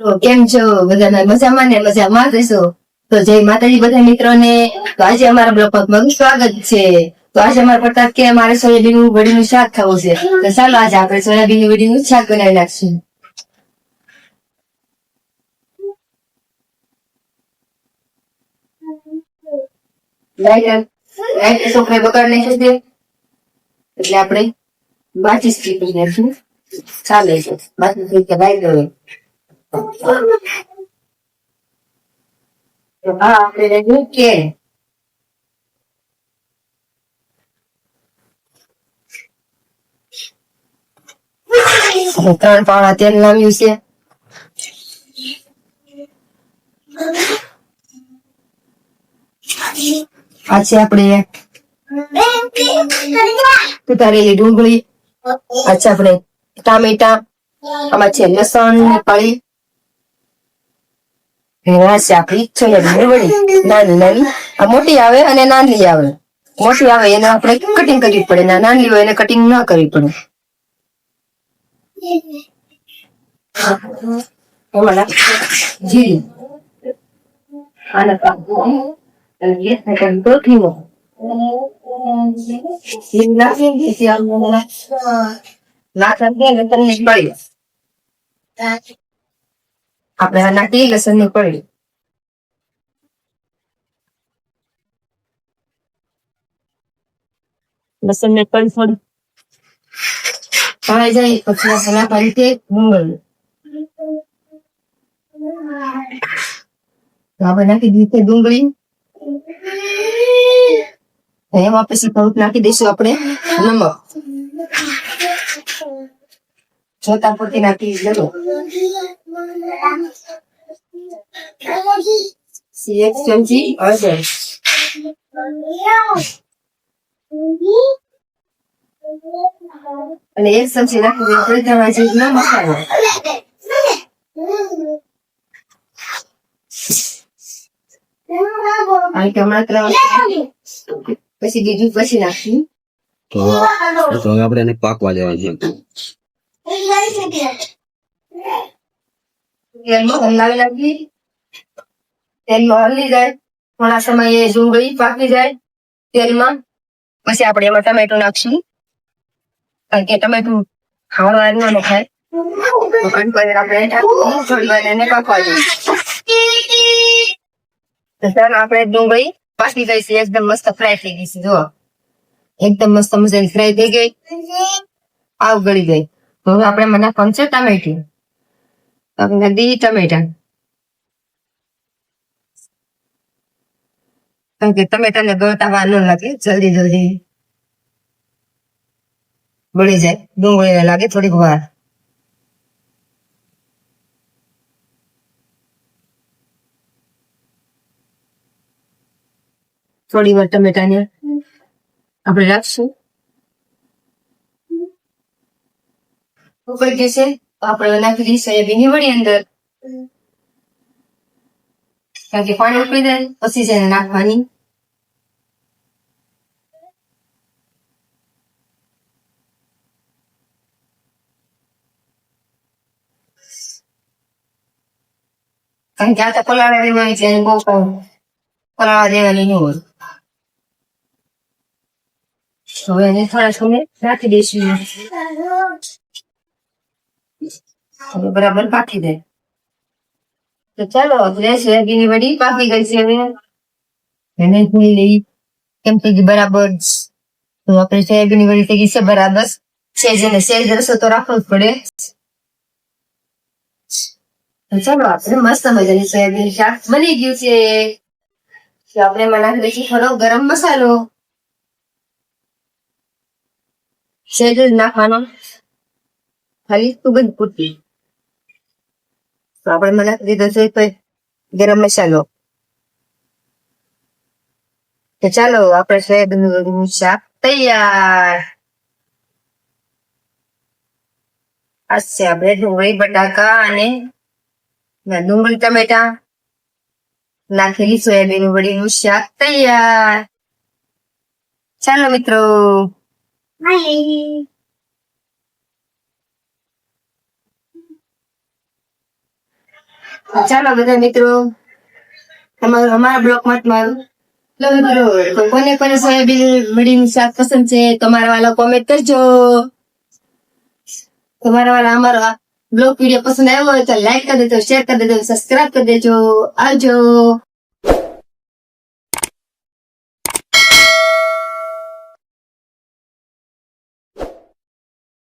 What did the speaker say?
તો કેમ છો? બધા મજામાં ને મજામાં જશો તો જય માતાજી બધા મિત્રોને. તો આજે અમારા બ્લોગમાં સ્વાગત છે. તો આજે અમારા પ્રતાપ કે અમારે સોયાબીનનું વડીનું શાક ખાવું છે. તો ચાલો આજે આપણે સોયાબીનનું વડીનું શાક બનાવી નાખશું. એટલે આપણે બાચી સ્ટીપ નાખશું. ચાલે છે. બાચી તો pero રહ્યું કે ત્રણ પાવડા તેલ લાવ્યું છે આ છે આપણે ઉતારેલી ડુંગળી. આ છે આપણે ટામેટા. આમાં છે લસણની કળી છે આપણી વડી નાની નાની આ મોટી આવે અને નાની આવે. મોટી આવે એને આપણે કટિંગ કરવી પડે. ના, નાની હોય એને કટિંગ ના કરવી પડે. જીરી. આને પડી આપણે નાખી લસણની પડી? લસણ ને કઈ થોડી પાણી જાય પછી નાખવાની છે ડુંગળી આપણે નાખી દીધી ડુંગળી. એમાં પછી થોડુંક નાખી દઈશું આપણે નમક. જોતા પૂરતી નાખી જતો એક ચમચી હળદર. અને એક ચમચી નાખી દઈએ આપણે ધાણા જીરુંનો મસાલો. અને પછી બીજું પછી નાખ્યું તો તો આપણે એને પાકવા દેવા છે. હલાવી નાખી તેલમાં હલી જાય થોડા સમયે ડુંગળી પાકી જાય તેલમાં પછી આપણે એમાં ટમેટું નાખશું કારણ કે ટમેટું ખાવાનું ન નખાય આપણે વાર ડુંગળી પાકી ગઈ એકદમ મસ્ત ફ્રાય થઈ ગઈ છે જો એકદમ મસ્ત મજાની ફ્રાય થઈ ગઈ આવ ગળી ગઈ હવે આપણે મને છે ટમેટી. આપણે દી ટમેટા. કારણ કે ટમેટાને ગળતા વાર ન લાગે, જલ્દી જલ્દી બળી જાય ડુંગળી લાગે થોડીક વાર. થોડી વાર ટમેટાને આપણે રાખશું. ઉપર જશે આપણે નાખી દઈશું સોયાબીનની વળી અંદર. કારણ કે પાણી ઉકળી જાય, પછી એને નાખવાની. કારણ કે આ તો પલાળા દેવાની છે બહુ પલાળા દેવાની નહીં હોય. હવે એને થોડા સમય રાખી દઈશું. બરાબર પાકી દે તો ચાલો આપણે સોયાબીનની વડી, પાકી ગઈ છે હવે. એને ધોઈ લઈ, કેમ ગઈ બરાબર તો આપણે સોયાબીનની વડી થઈ ગઈ છે બરાબર. સેજ અને સેજ રસો તો રાખવો જ પડે. તો ચાલો, આપણે મસ્ત મજાની સોયાબીન શાક બની ગયું છે. આપણે એમાં નાખી દઈશું થોડો ગરમ મસાલો. સેજ જ નાખવાનો. ખાલી સુગંધ પૂરતી તો આપણે મને દીધો છે ગરમ મસાલો. તો ચાલો, આપણે સોયાબીનનું શાક તૈયાર. આ છે આપણે ડુંગળી બટાકા અને ડુંગળી, ટમેટા. નાખેલી સોયાબીન વડીનું શાક તૈયાર. ચાલો મિત્રો. ચાલો બધા મિત્રો તમારું અમારા બ્લોકમાં તમારું કોને કોને સોયાબીન વડીનું શાક પસંદ છે તમારા વાળા કોમેન્ટ કરજો. તમારા વાળા અમારો બ્લોગ વીડિયો પસંદ આવ્યો હોય તો લાઈક કરી દેજો શેર કરી દેજો સબસ્ક્રાઇબ કરી દેજો. આવજો.